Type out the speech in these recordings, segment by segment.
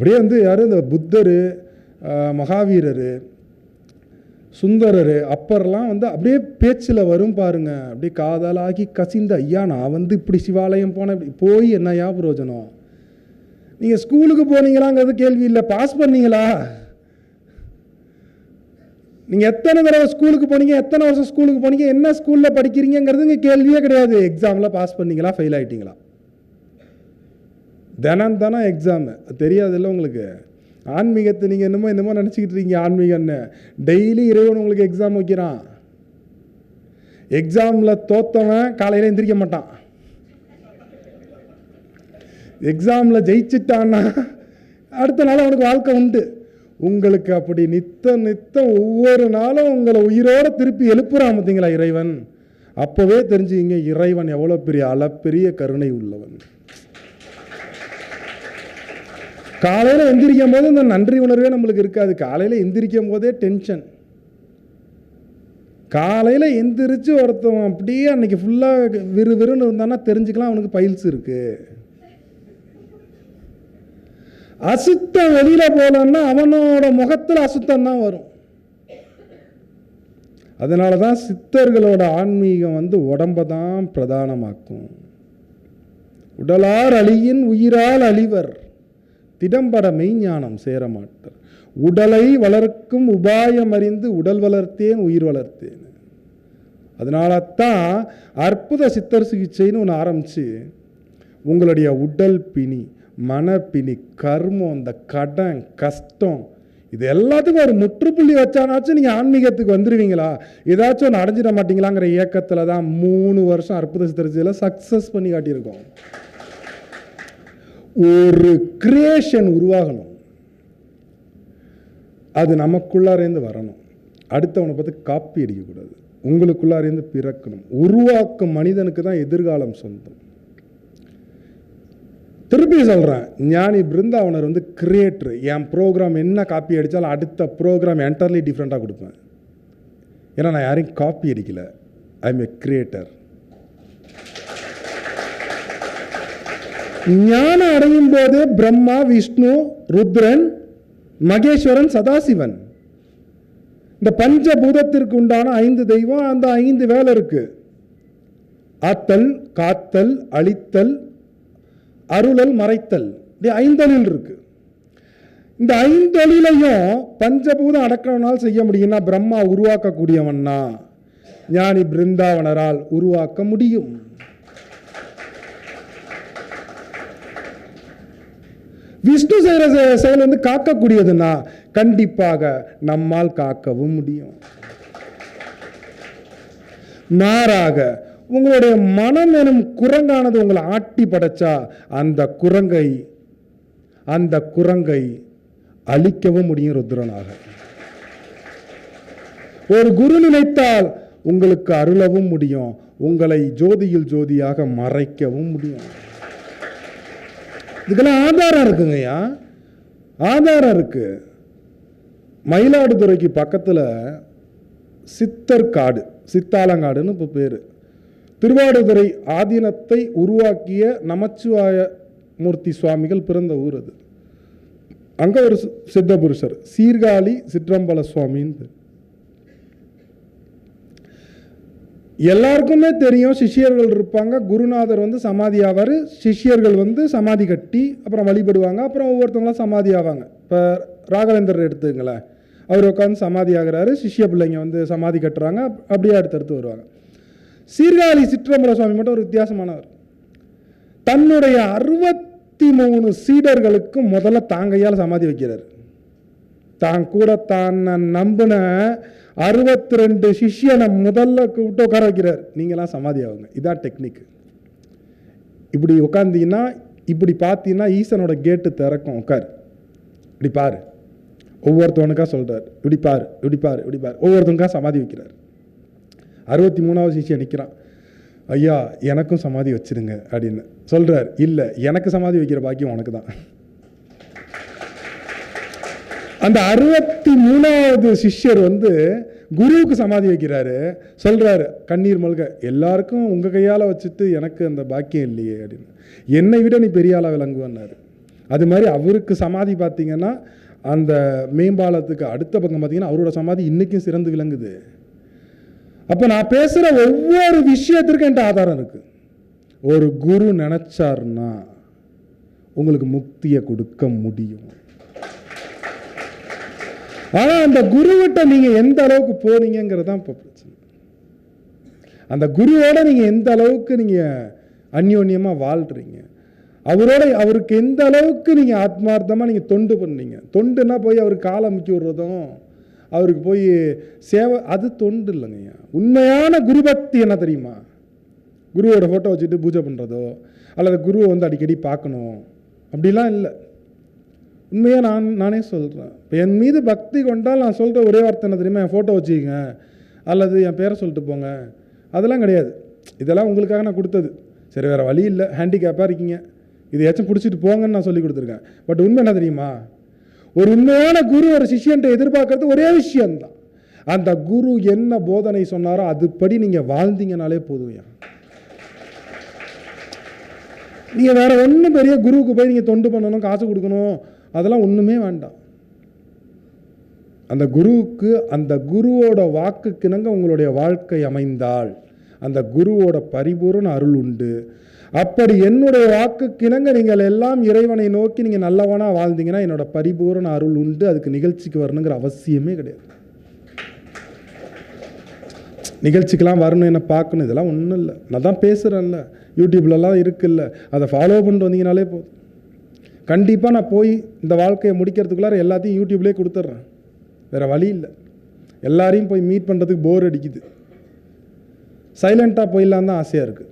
அப்படியே வந்து யார்? இந்த புத்தர் மகாவீரர் சுந்தரர் அப்பர்லாம் வந்து அப்படியே பேச்சில் வரும் பாருங்க. அப்படியே காதலாகி கசிந்த ஐயா நான் வந்து இப்படி சிவாலயம் போனேன் இப்படி போய் என்னையா பிரயோஜனம் நீங்கள் ஸ்கூலுக்கு போனீங்களாங்கிறது கேள்வி இல்லை பாஸ் பண்ணீங்களா? நீங்கள் எத்தனை தடவை ஸ்கூலுக்கு போனீங்க எத்தனை வருஷம் ஸ்கூலுக்கு போனீங்க என்ன ஸ்கூலில் படிக்கிறீங்கிறது இங்கே கேள்வியே கிடையாது. எக்ஸாமில் பாஸ் பண்ணீங்களா ஃபெயில் ஆகிட்டீங்களா தினம் தானே எக்ஸாமு தெரியாதுல்ல உங்களுக்கு? ஆன்மீகத்தை நீங்கள் என்னமோ என்னமோ நினச்சிக்கிட்டு இருக்கீங்க ஆன்மீகம்னு. டெய்லி இறைவன் உங்களுக்கு எக்ஸாம் வைக்கிறான். எக்ஸாமில் தோத்தவன் காலையில் எந்திரிக்க மாட்டான். எக்ஸாமில் ஜெயிச்சிட்டான்னா அடுத்த நாள் அவனுக்கு வாழ்க்கை உண்டு. உங்களுக்கு அப்படி நித்த நித்தம் ஒவ்வொரு நாளும் உங்களை உயிரோடு திருப்பி எழுப்புறான் பார்த்தீங்களா இறைவன்? அப்போவே தெரிஞ்சுக்கிங்க இறைவன் எவ்வளோ பெரிய அளப்பெரிய கருணை உள்ளவன். காலையில் எந்திரிக்கும் போது இந்த நன்றி உணர்வே நம்மளுக்கு இருக்காது. காலையில் எந்திரிக்கும் போதே டென்ஷன் காலையில் எந்திரிச்சு ஒருத்தவன் அப்படியே அன்னைக்கு ஃபுல்லாக விறு விறுன்னு இருந்தான்னா தெரிஞ்சுக்கலாம் அவனுக்கு பயில்ஸ் இருக்கு. அசுத்தம் வெளியில் போலன்னா அவனோட முகத்தில் அசுத்தம் தான் வரும். அதனால தான் சித்தர்களோட ஆன்மீகம் வந்து உடம்ப தான் பிரதானமாக்கும். உடலார் அழியின் உயிரால் அழிவர். திடம்பட மெய்ஞானம் சேரமாட்டார். உடலை வளர்க்கும் உபாயம் அறிந்து உடல் வளர்த்தேன் உயிர் வளர்த்தேன். அதனால தான் அற்புத சித்தர் சிகிச்சைன்னு ஒன்று ஆரம்பிச்சு உங்களுடைய உடல் பிணி மனப்பிணி கர்மம் இந்த கடன் கஷ்டம் இது எல்லாத்துக்கும் ஒரு முற்றுப்புள்ளி வச்சானாச்சும் நீங்கள் ஆன்மீகத்துக்கு வந்துடுவீங்களா ஏதாச்சும் ஒன்று அடைஞ்சிட மாட்டீங்களாங்கிற இயக்கத்தில் தான் மூணு வருஷம் அற்புத சித்தரிச்சியில் சக்ஸஸ் பண்ணி காட்டியிருக்கோம். ஒரு கிரியேஷன் உருவாகணும். அது நமக்குள்ளாரேந்து வரணும். அடுத்தவனை பார்த்து காப்பி அடிக்கக்கூடாது. உங்களுக்குள்ளாரேந்து பிறக்கணும். உருவாக்கும் மனிதனுக்கு தான் எதிர்காலம் சொந்தம். திருப்பி சொல்கிறேன் ஞானி பிருந்தாவனர் வந்து கிரியேட்டர் என் ப்ரோக்ராம் என்ன காப்பி அடித்தாலும் அடுத்த ப்ரோக்ராம் என்டர்லி டிஃப்ரெண்ட்டாக கொடுப்பேன். ஏன்னா நான் யாரையும் காப்பி அடிக்கலை. ஐ எம் ஏ கிரியேட்டர் ஞானம் அடையும் போது பிரம்மா விஷ்ணு ருத்ரன் மகேஸ்வரன் சதாசிவன். இந்த பஞ்சபூதத்திற்கு உண்டான ஐந்து தெய்வம் அந்த ஐந்து வேலை இருக்கு. ஆத்தல் காத்தல் அழித்தல் அருளல் மறைத்தல். இப்படி ஐந்தொழில் இருக்கு. இந்த ஐந்தொழிலையும் பஞ்சபூதம் அடக்கணும்னால் செய்ய முடியும்னா பிரம்மா உருவாக்கக்கூடியவன்னா ஞானி பிருந்தாவனரால் உருவாக்க முடியும். விஷ்ணு செய்கிற செயல் வந்து காக்கக்கூடியதுன்னா கண்டிப்பாக நம்மால் காக்கவும் முடியும். மாறாக உங்களுடைய மனம் எனும் குரங்கானது உங்களை ஆட்டி படைச்சா அந்த குரங்கை அந்த குரங்கை அழிக்கவும் முடியும் ருத்ரனாக. ஒரு குரு நினைத்தால் உங்களுக்கு அருளவும் முடியும் உங்களை ஜோதியில் ஜோதியாக மறைக்கவும் முடியும். இதுக்கெல்லாம் ஆதாரம் இருக்குங்கய்யா. ஆதாரம் இருக்கு. மயிலாடுதுறைக்கு பக்கத்தில் சித்தர் காடு சித்தாலங்காடுன்னு இப்போ பேர். திருவாடுதுறை ஆதீனத்தை உருவாக்கிய நமச்சிவாய மூர்த்தி சுவாமிகள் பிறந்த ஊர் அது. அங்கே ஒரு சி- சித்த புருஷர் சீர்காழி சிற்றம்பல சுவாமின்னு பேர். எல்லாருக்குமே தெரியும் சிஷ்யர்கள் இருப்பாங்க. குருநாதர் வந்து சமாதி ஆவார். சிஷ்யர்கள் வந்து சமாதி கட்டி அப்புறம் வழிபடுவாங்க. அப்புறம் ஒவ்வொருத்தவங்களும் சமாதி ஆவாங்க. இப்போ ராகவேந்தர் எடுத்துங்களேன் அவர் உட்காந்து சமாதி ஆகுறாரு. சிஷ்ய பிள்ளைங்க வந்து சமாதி கட்டுறாங்க. அப்படியே அடுத்தடுத்து வருவாங்க. சீர்காழி சிற்றம்பல சுவாமி மட்டும் ஒரு வித்தியாசமானவர். தன்னுடைய அறுபத்தி மூணு சீடர்களுக்கு முதல்ல தாங்கையால் சமாதி வைக்கிறார். தான் கூட தான் நம்பின அறுபத்தி ரெண்டு சிஷ்யனை முதல்ல கூப்பிட்டு உட்கார வைக்கிறார் நீங்களாம் சமாதி ஆகுங்க. இதான் டெக்னிக் இப்படி உட்காந்தீங்கன்னா இப்படி பார்த்தீங்கன்னா ஈசனோட கேட்டு திறக்கும். உட்கார். இப்படி பாரு. ஒவ்வொருத்தவனுக்கா சொல்கிறார் இப்படி பாரு இப்படி பாரு இப்படி பாரு. ஒவ்வொருத்தவனுக்காக சமாதி வைக்கிறார். அறுபத்தி மூணாவது சிஷ்யன் நிற்கிறான் ஐயா எனக்கும் சமாதி வச்சுருங்க அப்படின்னு சொல்கிறார் இல்லை எனக்கு சமாதி வைக்கிற பாக்கியம் உனக்கு தான் அந்த அறுபத்தி மூணாவது சிஷ்யர் வந்து குருவுக்கு சமாதி வைக்கிறாரு. சொல்கிறாரு கண்ணீர் மல்க எல்லாருக்கும் உங்கள் கையால் வச்சுட்டு எனக்கு அந்த பாக்கியம் இல்லையே அப்படின்னு. என்னை விட நீ பெரிய ஆளாக விளங்குவன்னாரு. அது மாதிரி அவருக்கு சமாதி பார்த்தீங்கன்னா அந்த மேம்பாலத்துக்கு அடுத்த பக்கம் பார்த்தீங்கன்னா அவரோட சமாதி இன்னைக்கும் சிறந்து விளங்குது. அப்போ நான் பேசுகிற ஒவ்வொரு விஷயத்திற்கும் என்கிட்ட ஆதாரம் இருக்குது ஒரு குரு நினைச்சாருன்னா உங்களுக்கு முக்தியை கொடுக்க முடியும். ஆனால் அந்த குருவிட்ட நீங்கள் எந்த அளவுக்கு போனீங்கிறது தான் இப்போ பிரச்சனை. அந்த குருவோட நீங்கள் எந்த அளவுக்கு நீங்கள் அந்யோன்யமாக வாழ்கிறீங்க அவரோட அவருக்கு எந்த அளவுக்கு நீங்கள் ஆத்மார்த்தமாக நீங்கள் தொண்டு பண்ணீங்க? தொண்டுன்னா போய் அவர் காலை முக்கி விடுறதும் அவருக்கு போய் சேவை அது தொண்டு இல்லைங்கய்யா உண்மையான குருபக்தி என்ன தெரியுமா? குருவோட ஃபோட்டோ வச்சுட்டு பூஜை பண்ணுறதோ அல்லது குருவை வந்து அடிக்கடி பார்க்கணும். அப்படிலாம் இல்லை. உண்மையாக நான் நானே சொல்கிறேன் இப்போ என் மீது பக்தி கொண்டால் நான் சொல்கிற ஒரே வார்த்தை என்ன தெரியுமா? என் ஃபோட்டோ வச்சுக்கோங்க. அல்லது என் பேரை சொல்லிட்டு போங்க. அதெல்லாம் கிடையாது. இதெல்லாம் உங்களுக்காக நான் கொடுத்தது. சரி வேறு வழி இல்லை. ஹேண்டிகேப்பாக இருக்கீங்க. இதையாச்சும் பிடிச்சிட்டு போங்கன்னு நான் சொல்லி கொடுத்துருக்கேன். பட் உண்மை என்ன தெரியுமா? ஒரு உண்மையான குரு ஒரு சிஷ்யன்ட்ட எதிர்பார்க்கறது ஒரே விஷயம்தான். அந்த குரு என்ன போதனை சொன்னாரோ அதுபடி நீங்கள் வாழ்ந்தீங்கனாலே போதும் நீங்கள் வேறு ஒன்றும் பெரிய குருவுக்கு போய் நீங்கள் தொண்டு பண்ணணும் காசு கொடுக்கணும் அதெல்லாம் ஒன்றுமே வேண்டாம். அந்த குருவுக்கு அந்த குருவோட வாக்குக்கிணங்க உங்களுடைய வாழ்க்கை அமைந்தால் அந்த குருவோட பரிபூரண அருள் உண்டு. அப்படி என்னுடைய வாக்குக்கிணங்க நீங்கள் எல்லாம் இறைவனை நோக்கி நீங்கள் நல்லவனாக வாழ்ந்தீங்கன்னா என்னோட பரிபூரண அருள் உண்டு. அதுக்கு நிகழ்ச்சிக்கு வரணுங்கிற அவசியமே கிடையாது. நிகழ்ச்சிக்கெல்லாம் வரணும் என்ன பார்க்கணும் இதெல்லாம் ஒன்றும் இல்லை. நான் தான் பேசுகிறேன்ல யூடியூப்லலாம் இருக்குல்ல. அதை ஃபாலோ பண்ணிட்டு வந்தீங்கனாலே போதும். கண்டிப்பாக நான் போய் இந்த வாழ்க்கையை முடிக்கிறதுக்குள்ளார எல்லாத்தையும் யூடியூப்லேயே கொடுத்துட்றேன். வேறு வழி இல்லை. எல்லாரையும் போய் மீட் பண்ணுறதுக்கு போர் அடிக்குது. சைலண்ட்டாக போயிடலாம் தான் ஆசையாக இருக்குது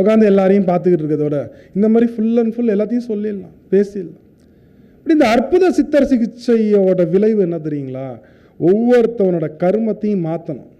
உட்காந்து எல்லாரையும் பார்த்துக்கிட்டு இருக்கிறதோட இந்த மாதிரி ஃபுல் அண்ட் ஃபுல் எல்லாத்தையும் சொல்லிடலாம் பேசிடலாம். இப்படி இந்த அற்புத சித்தர் சிகிச்சையோட விளைவு என்ன தெரியுங்களா? ஒவ்வொருத்தவனோட கர்மத்தையும் மாற்றணும்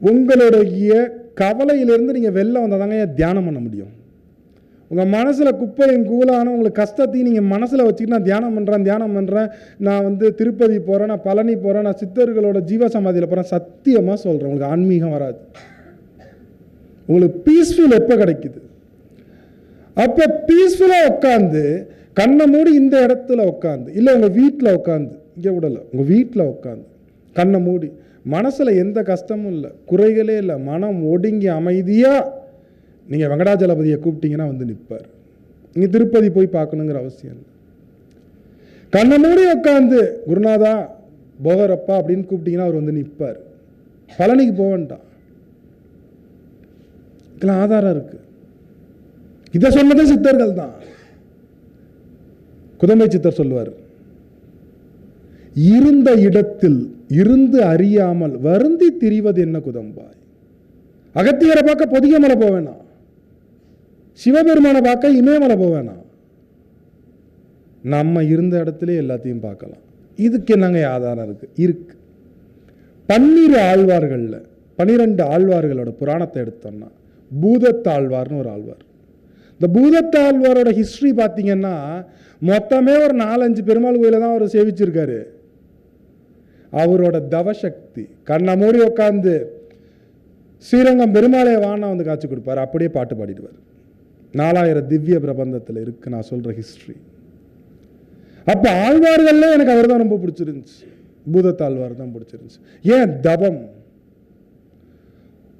உங்களுடைய கவலையிலிருந்து நீங்கள் வெளில வந்தால் தாங்க தியானம் பண்ண முடியும்? உங்கள் மனசில் குப்பையும் கூலான உங்களுக்கு கஷ்டத்தையும் நீங்கள் மனசில் வச்சுக்கிட்டு நான் தியானம் பண்ணுறேன் தியானம் பண்ணுறேன் நான் வந்து திருப்பதி போகிறேன் நான் பழனி போகிறேன் நான் சித்தர்களோட ஜீவ சமாதியில் போகிறேன் சத்தியமாக சொல்கிறேன் உங்களுக்கு ஆன்மீகம் வராது. உங்களுக்கு பீஸ்ஃபுல் எப்போ கிடைக்குது? அப்போ பீஸ்ஃபுல்லாக உட்காந்து கண்ணை மூடி இந்த இடத்துல உட்காந்து இல்லை உங்கள் வீட்டில் உட்காந்து இங்கே விடலை உங்கள் வீட்டில் உட்காந்து கண்ணை மூடி மனசில் எந்த கஷ்டமும் இல்லை குறைகளே இல்லை மனம் ஒடுங்கி அமைதியாக நீங்கள் வெங்கடாஜலபதியை கூப்பிட்டீங்கன்னா வந்து நிற்பார் நீங்கள் திருப்பதி போய் பார்க்கணுங்கிற அவசியம் இல்லை. கண்ணை மூடி உட்காந்து குருநாதா போகரப்பா அப்படின்னு கூப்பிட்டீங்கன்னா அவர் வந்து நிற்பார் பழனிக்கு போக வேண்டாம். இதெல்லாம் ஆதாரம் இருக்கு. இதை சொன்னதே சித்தர்கள் தான். குதம்பை சித்தர் சொல்லுவார் இருந்த இடத்தில் இருந்து அறியாமல் வருந்தி திரிவது என்ன குதம்பாய்? அகத்தியரை பார்க்க பொதிய மலை போவேனா சிவபெருமானை பார்க்க இமயமலை போவேனா நம்ம இருந்த இடத்துல எல்லாத்தையும் பார்க்கலாம். இதுக்கு என்னங்க ஆதாரம் இருக்கு? இருக்கு. பன்னிரு ஆழ்வார்களில் பன்னிரெண்டு ஆழ்வார்களோட புராணத்தை எடுத்தோம்னா பூதத்தாழ்வார்னு ஒரு ஆழ்வார். இந்த பூதத்தாழ்வாரோட ஹிஸ்ட்ரி பார்த்தீங்கன்னா மொத்தமே ஒரு நாலஞ்சு பெருமாள் கோயில தான் அவர் சேவிச்சிருக்காரு. அவரோட தவசக்தி கண்ணை மூடி உட்காந்து ஸ்ரீரங்கம் பெருமாளைய வானா வந்து காட்சி கொடுப்பாரு. அப்படியே பாட்டு பாடிடுவார். நாலாயிரம் திவ்ய பிரபந்தத்தில் இருக்கு நான் சொல்ற ஹிஸ்ட்ரி அப்போ ஆழ்வார்கள்ல எனக்கு அவர் தான் ரொம்ப பிடிச்சிருந்துச்சு. பூதத்தாழ்வார் தான் பிடிச்சிருந்துச்சு. ஏன்? தவம்.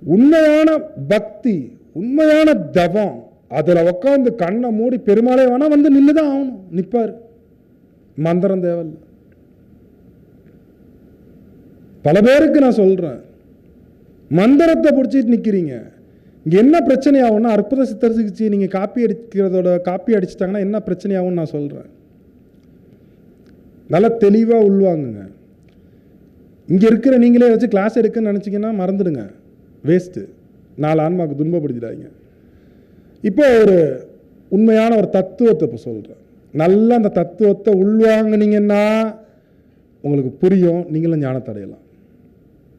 உண்மையான பக்தி உண்மையான தவம். அதில் உட்காந்து கண்ணை மூடி பெருமாளே வேணா வந்து நின்று தான் ஆகணும். நிற்பார் மந்திரம் தேவல் பல பேருக்கு நான் சொல்கிறேன் மந்திரத்தை பிடிச்சிட்டு நிற்கிறீங்க இங்கே என்ன பிரச்சனை ஆகும்னா அற்புத சித்தர் சிகிச்சை நீங்கள் காப்பி அடிக்கிறதோட காப்பி அடிச்சிட்டாங்கன்னா என்ன பிரச்சனை ஆகும்னு நான் சொல்கிறேன் நல்லா தெளிவாக உள்வாங்குங்க. இங்கே இருக்கிற நீங்களே வச்சு கிளாஸ் எடுக்கன்னு நினச்சிங்கன்னா மறந்துடுங்க. வேஸ்ட்டு நாலு ஆன்மாவுக்கு துன்பப்படுத்திடாதீங்க. இப்போ ஒரு உண்மையான ஒரு தத்துவத்தை இப்போ சொல்கிறேன் நல்லா அந்த தத்துவத்தை உள்வாங்குனீங்கன்னா உங்களுக்கு புரியும். நீங்களும் ஞானத்தடையலாம்.